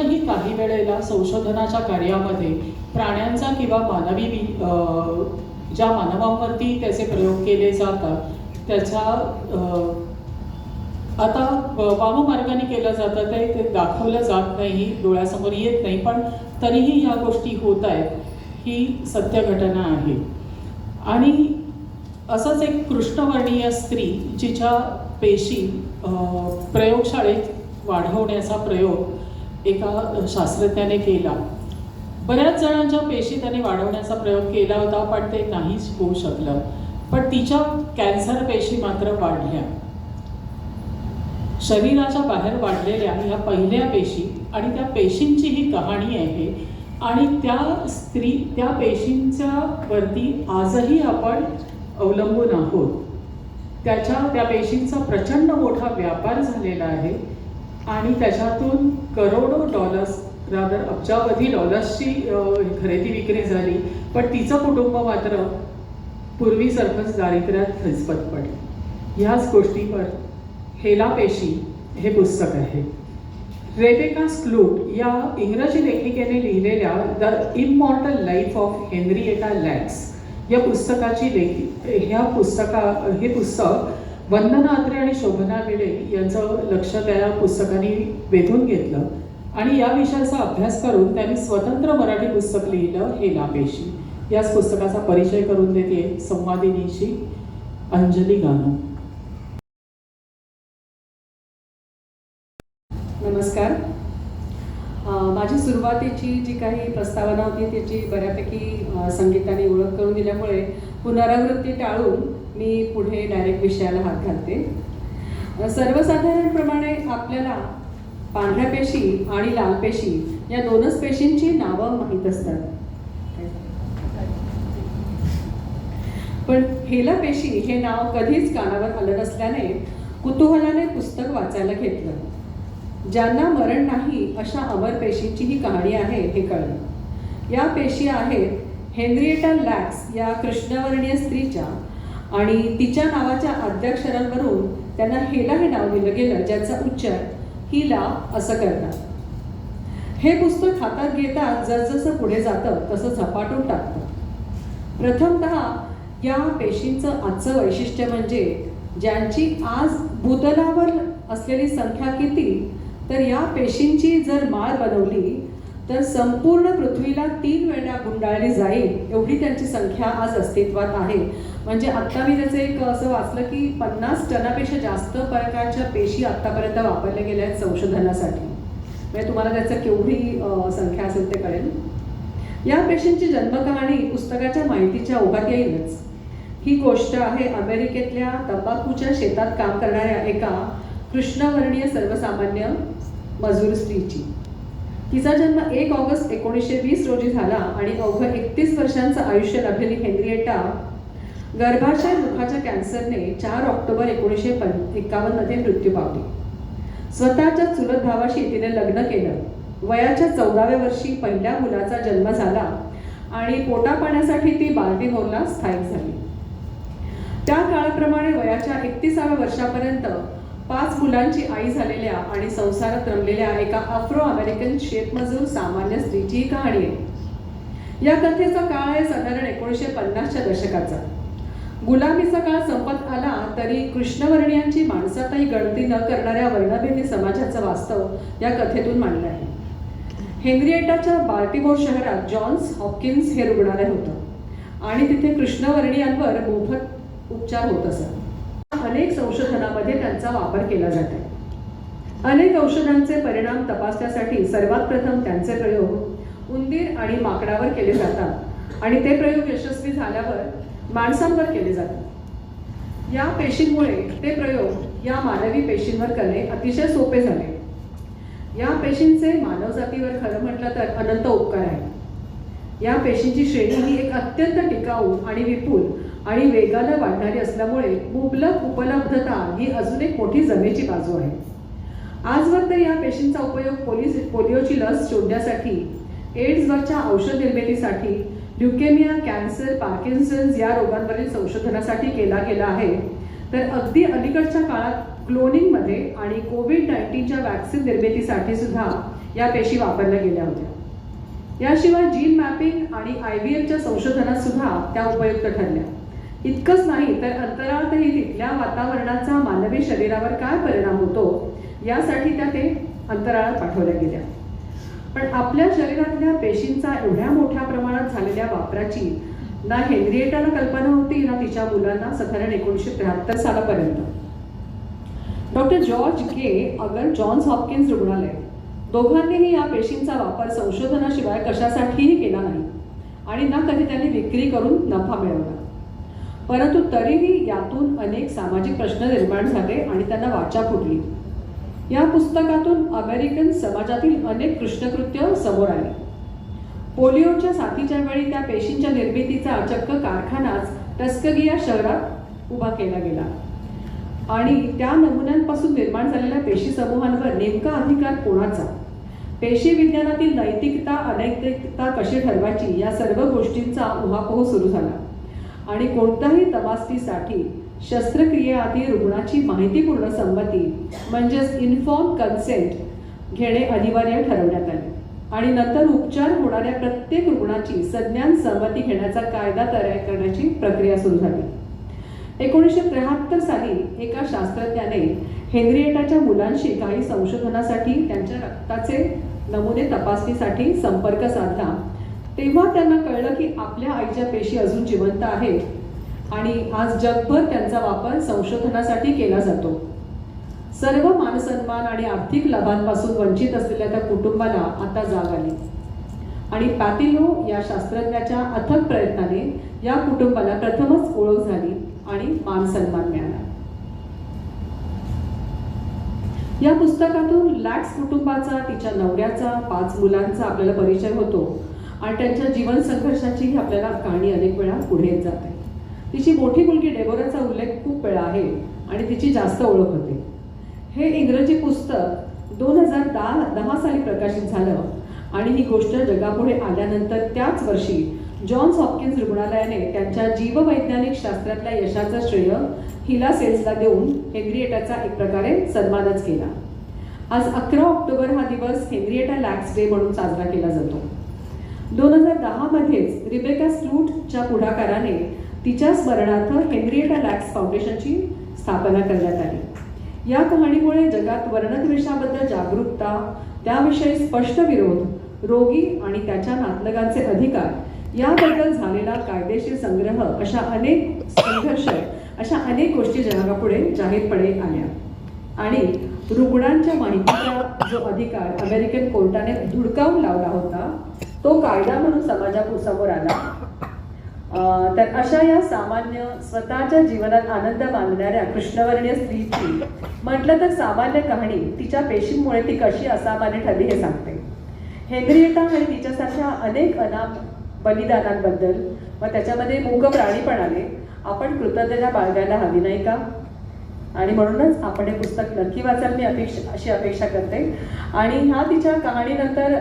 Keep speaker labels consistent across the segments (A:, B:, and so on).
A: अजूनही काही वेळेला संशोधनाच्या कार्यामध्ये प्राण्यांचा किंवा मानवी ज्या मानवांवरती त्याचे प्रयोग केले जातात त्याचा आता वाममार्गाने केलं जातं ते ते दाखवलं जात नाही डोळ्यासमोर येत नाही पण तरीही ह्या गोष्टी होत आहेत ही सत्य घटना आहे. आणि असंच एक कृष्णवर्णीय स्त्री जिच्या पेशी प्रयोगशाळेत वाढवण्याचा प्रयोग एका शास्त्रज्ञाने केला. बऱ्याच जणांच्या पेशी त्याने वाढवण्याचा प्रयोग केला होता पण ते नाहीच होऊ शकलं. पण तिच्या कॅन्सर पेशी मात्र वाढल्या. शरीराच्या बाहेर वाढलेल्या ह्या पहिल्या पेशी आणि त्या पेशींची ही कहाणी आहे आणि त्या स्त्री त्या पेशींच्या वरती आजही आपण अवलंबून आहोत. त्याच्या त्या पेशींचा प्रचंड मोठा व्यापार झालेला आहे. आणि त्याच्यातून करोडो डॉलर्स रादर अब्जावधी डॉलर्सची खरेदी विक्री झाली. पण तिचं कुटुंब मात्र पूर्वीसारखंच दारिद्र्यात खचपत पडलं. ह्याच गोष्टीवर हेला पेशी हे पुस्तक आहे. रेबेका स्क्लूट या इंग्रजी लेखिकेने लिहिलेल्या the immortal life of Henrietta Lacks या पुस्तकाची लेखी ह्या पुस्तका हे पुस्तक वंदना अत्रे आणि शोभना भिडे यांचं लक्ष त्या पुस्तकाने वेधून घेतलं आणि या विषयाचा अभ्यास करून त्यांनी स्वतंत्र मराठी पुस्तक लिहिलं हे लापेशी याच पुस्तकाचा परिचय करून देते संवादिनीशी अंजली गानू.
B: नमस्कार. माझी सुरुवातीची जी काही प्रस्तावना होती त्याची बऱ्यापैकी संगीताने ओळख करून दिल्यामुळे पुनरावृत्ती टाळून मी पुढे डायरेक्ट विषयाला हात घालते. सर्वसाधारणप्रमाणे आपल्याला पांढऱ्या पेशी आणि लाल पेशी या दोनच पेशींची नावं माहीत असतात. पण हेला पेशी हे नाव कधीच कानावर आलं नसल्याने कुतूहलाने पुस्तक वाचायला घेतलं. ज्यांना मरण नाही अशा अमर पेशींची ही कहाणी आहे हे कळलं. या पेशी आहेत हेनरिएटा लॅक्स या कृष्णवर्णीय स्त्रीच्या आणि तिच्या नावाच्या आद्याक्षरांवरून त्यांना हेला हे नाव दिलं गेलं ज्याचा उच्चार हिला असं करतात. हे पुस्तक हातात घेतात जसजसं पुढे जातं तसं झपाटून टाकतं. प्रथमतः या पेशींचं आजचं वैशिष्ट्य म्हणजे ज्यांची आज भूतलावर असलेली संख्या किती तर या पेशींची जर माळ बनवली तर संपूर्ण पृथ्वीला तीन वेळा गुंडाळली जाईल एवढी त्यांची संख्या आज अस्तित्वात आहे. म्हणजे आत्ता मी त्याचं एक असं वाचलं की पन्नास टनापेक्षा जास्त प्रकारच्या पेशी आत्तापर्यंत वापरल्या गेल्या आहेत संशोधनासाठी. म्हणजे तुम्हाला त्याचं केवढी संख्या असेल ते कळेल. या पेशींची जन्मकहाणी पुस्तकाच्या माहितीच्या ओघात येईलच. ही गोष्ट आहे अमेरिकेतल्या तंबाखूच्या शेतात काम करणाऱ्या एका कृष्णवर्णीय सर्वसामान्य मजूर स्त्रीची. तिचा जन्म एक ऑगस्ट एकोणीसशे वीस रोजी झाला आणि अवघं एकतीस वर्षांचं आयुष्य लाभलेली हेनरिएटा गर्भाशय मुखाच्या कॅन्सरने चार ऑक्टोबर एकोणीसशे पं एकावन्नमध्ये मृत्यू पावली. स्वतःच्या चुलत भावाशी तिने लग्न केलं. वयाच्या चौदाव्या वर्षी पहिल्या मुलाचा जन्म झाला आणि पोटापाण्यासाठी ती बाल्टिमोरला स्थायिक झाली. त्या काळाप्रमाणे वयाच्या एकतीसाव्या वर्षापर्यंत पाच मुलांची आई झालेल्या आणि संसारात रमलेल्या एका आफ्रो अमेरिकन शेतमजूर सामान्य स्त्रीची ही कहाणी आहे. या कथेचा काळ आहे साधारण एकोणीसशे पन्नासच्या दशकाचा. गुलामीचा काळ संपत आला तरी कृष्णवर्णियांची माणसातही गणती न करणाऱ्या वर्णभेदी समाजाचं वास्तव या कथेतून मांडलं आहे. हेनरिएटाच्या बाल्टिमोर शहरात जॉन्स हॉपकिन्स हे रुग्णालय होतं आणि तिथे कृष्णवर्णियांवर मोफत उपचार होत असत. अनेक संशोधनामध्ये त्यांचा वापर केला जात. आहे अनेक औषधांचे परिणाम तपासण्यासाठी सर्वात प्रथम त्यांचे प्रयोग उंदीर आणि माकडावर केले जातात आणि ते प्रयोग यशस्वी झाल्यावर माणसांवर केले जातात. या पेशींमुळे ते प्रयोग या मानवी पेशींवर करणे अतिशय सोपे झाले. या पेशींचे मानवजातीवर खरं म्हटलं तर अनंत उपकार आहेत या पेशींची श्रेणी ही एक अत्यंत टिकाऊ आणि विपुल आणि वेगानं वाढणारी असल्यामुळे मुबलक उपलब्धता ही अजून एक मोठी जमेची बाजू आहे. आजवर तर या पेशींचा उपयोग पोलीस पोलिओची लस शोधण्यासाठी एड्सवरच्या औषध निर्मितीसाठी ल्युकेमिया कॅन्सर पार्किन्सन्स या रोगांवरील संशोधनासाठी केला गेला आहे. तर अगदी अलीकडच्या काळात क्लोनिंगमध्ये आणि कोविड नाईन्टीनच्या वॅक्सिन निर्मितीसाठी सुद्धा या पेशी वापरल्या गेल्या होत्या. याशिवाय जीन मॅपिंग आणि आय बी एफच्या संशोधनात सुद्धा त्या उपयुक्त ठरल्या. इतकंच नाही तर अंतराळातही तिथल्या वातावरणाचा मानवी शरीरावर काय परिणाम होतो यासाठी त्या ते अंतराळात पाठवल्या गेल्या. पण आपल्या शरीरातल्या पेशींचा एवढ्या मोठ्या प्रमाणात झालेल्या वापराची ना हेनरिएटाला कल्पना होती ना तिच्या मुलांना साधारण एकोणीसशे त्र्याहत्तर सालापर्यंत. डॉक्टर जॉर्ज गे अगर जॉन्स हॉपकिन्स रुग्णालय. दोघांनीही या पेशींचा वापर संशोधनाशिवाय कशासाठीही केला नाही आणि ना कधी त्यांनी विक्री करून नफा मिळवला. परंतु तरीही यातून अनेक सामाजिक प्रश्न निर्माण झाले आणि त्यांना वाचा फुटली. या पुस्तकातून अमेरिकन समाजातील अनेक कृष्णकृत्य समोर आली. पोलिओच्या साथीच्या वेळी त्या पेशींच्या निर्मितीचा चक्क कारखानाच टस्कगिया शहरात उभा केला गेला. आणि त्या नमुन्यांपासून निर्माण झालेल्या पेशी समूहांवर नेमका अधिकार कोणाचा? पेशी विज्ञानातील नैतिकता अनैतिकता कशी ठरवायची या सर्व गोष्टींचा उहापोह सुरू झाला. आणि कोणत्याही तपासणीसाठी शस्त्रक्रियेआधी रुग्णाची माहितीपूर्ण संमती म्हणजेच इन्फॉर्म कन्सेंट घेणे अनिवार्य ठरवण्यात आले. आणि नंतर उपचार होणाऱ्या प्रत्येक रुग्णाची सज्ञान संमती घेण्याचा कायदा तयार करण्याची प्रक्रिया सुरू झाली. एकोणीसशे त्र्याहत्तर साली एका शास्त्रज्ञाने हेनरिएटाच्या मुलांशी काही संशोधनासाठी त्यांच्या रक्ताचे नमुने तपासणीसाठी संपर्क साधला. तेव्हा त्यांना कळलं की आपल्या आईच्या पेशी अजून जिवंत आहेत. आणि आज जगभर त्यांचा वापर संशोधनासाठी केला जातो. सर्व मानसन्मान आणि आर्थिक लाभांपासून वंचित असलेल्या त्या कुटुंबाला आता जाग आली. आणि पॅटिलो या शास्त्रज्ञाच्या अथक प्रयत्नाने या कुटुंबाला प्रथमच ओळख झाली आणि मान सन्मान मिळाला. या पुस्तकातून लॅक्स कुटुंबाचा तिच्या नवऱ्याचा पाच मुलांचा आपल्याला परिचय होतो. आणि त्यांच्या जीवन संघर्षाचीही आपल्याला कहाणी अनेक वेळा पुढे येत जाते. तिची मोठी मुलगी डेबोराचा उल्लेख खूप वेळा आहे आणि तिची जास्त ओळख होते. हे इंग्रजी पुस्तक दोन हजार दहा दहा साली प्रकाशित झालं आणि ही गोष्ट जगापुढे आल्यानंतर त्याच वर्षी जॉन्स हॉपकिन्स रुग्णालयाने त्यांच्या जीववैज्ञानिक शास्त्रातल्या यशाचं श्रेय हिला सेल्सला देऊन हेनरिएटाचा एक प्रकारे सन्मानच केला. आज अकरा ऑक्टोबर हा दिवस हेनरिएटा लॅक्स डे म्हणून साजरा केला जातो. दोन हजार दहामध्येच रिबेका स्लूटच्या पुढाकाराने तिच्या स्मरणार्थ हेनरिएटा लॅक्स फाउंडेशनची स्थापना करण्यात आली. या कहाणीमुळे जगात वर्णद्वेषाबद्दल जागरूकता त्याविषयी स्पष्ट विरोध रोगी आणि त्याच्या नातलगांचे अधिकार याबद्दल झालेला कायदेशीर संग्रह अशा अनेक संघर्ष अशा अनेक गोष्टी जगापुढे जाहीरपणे आल्या. आणि रुग्णांच्या माहितीचा जो अधिकार अमेरिकन कोर्टाने धुडकावून लावला होता तो कायदा म्हणून समाजासमोर आला. तर अशा या सामान्य स्वतःच्या जीवनात आनंद मानणाऱ्या कृष्णवर्णीय स्त्रीची म्हटलं तर सामान्य कहाणी तिच्या पेशींमुळे ती कशी असामान्य ठरली हे सांगते. हेनरिएटा आणि तिच्यासारख्या अनेक अनाम बलिदानांबद्दल व त्याच्यामध्ये मूक प्राणी पण आले आपण कृतज्ञता बाळगायला हवी नाही का? आणि म्हणूनच आपण हे पुस्तक नक्की वाचाल मी अपेक्षा अशी अपेक्षा करते. आणि ह्या तिच्या कहाणीनंतर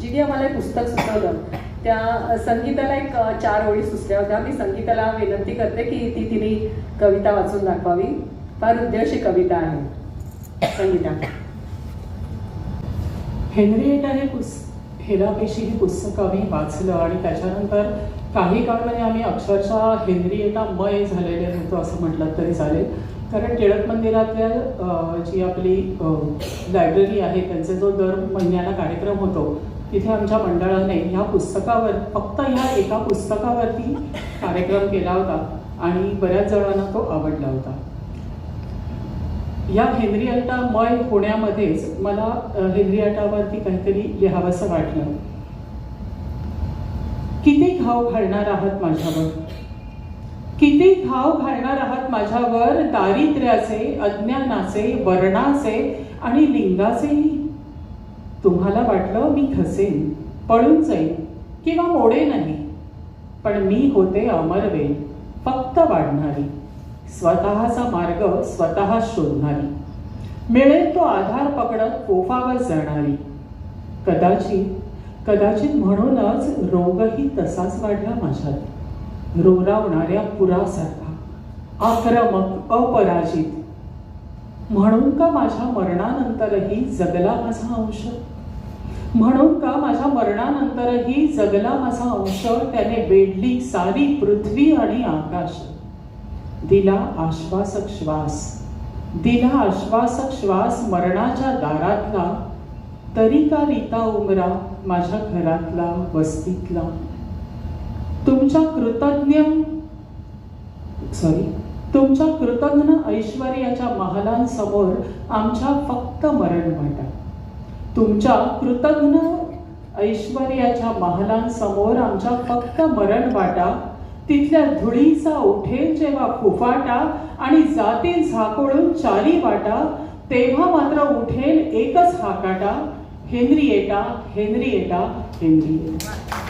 B: जिने आम्हाला एक पुस्तक सुचवलं त्या संगीताला एक चार ओळी सुचल्या होत्या. मी संगीताला विनंती करते की ती तिने कविता वाचून दाखवावी. फार हृदयाशी कविता आहे. संगीता.
A: हेनरिएटा हे पुस् हेरापेशी हे पुस्तक आम्ही वाचलं आणि त्याच्यानंतर काही काळ म्हणजे आम्ही अक्षरशः हेनरिएटा मय झालेले होतो असं म्हटलं तरी चालेल. कारण टिळक मंदिरातल्या जी आपली लायब्ररी आहे त्यांचा जो दर महिन्याला कार्यक्रम होतो तिथे आमच्या मंडळाने ह्या पुस्तकावर फक्त ह्या एका पुस्तकावरती कार्यक्रम केला होता आणि बऱ्याच जणांना तो आवडला होता. या हेनरियाटा मय होण्यामध्येच मला हेनरियाटावरती काहीतरी लिहावंसं वाटलं. किती घाव घालणार आहात माझ्यावर? किती घाव घालणार आहात माझ्यावर? दारिद्र्याचे अज्ञानाचे वर्णाचे आणि लिंगाचेही. तुम्हाला वाटलं मी खसेन पळून जाईन किंवा मोडे नाही. पण मी होते अमरवे फक्त वाढणारी. स्वतःचा मार्ग स्वतः शोधणारी. मिळेल तो आधार पकडत कोफावर जाणारी. कदाचित कदाचित म्हणूनच रोगही तसाच वाढला माझ्यात. रोरावणाऱ्या पुरासारखा आक्रमक अपराजित. म्हणून का माझ्या मरणानंतरही जगला माझा अंश? म्हणून का माझ्या मरणानंतरही जगला माझा अंश? त्याने वेढली सारी पृथ्वी आणि आकाश. दिला आश्वासक श्वास. दिला आश्वासक श्वास मरणाच्या दारातला. तरी का रीता उमरा माझ्या घरातला वस्तीतला? तुमच्या कृतज्ञ सॉरी तुमच्या कृतज्ञ ऐश्वर्याच्या महालांसमोर आमच्या फक्त मरण वाटा तुमच्या कृतज्ञ ऐश्वर्याच्या महालांसमोर आमच्या फक्त मरण वाटा. तिथल्या धुळीचा उठेल जेव्हा फुफाटा आणि जाती झाकोळून चारी वाटा तेव्हा मात्र उठेल एकच हाकाटा. Henrietta Henrietta Henrietta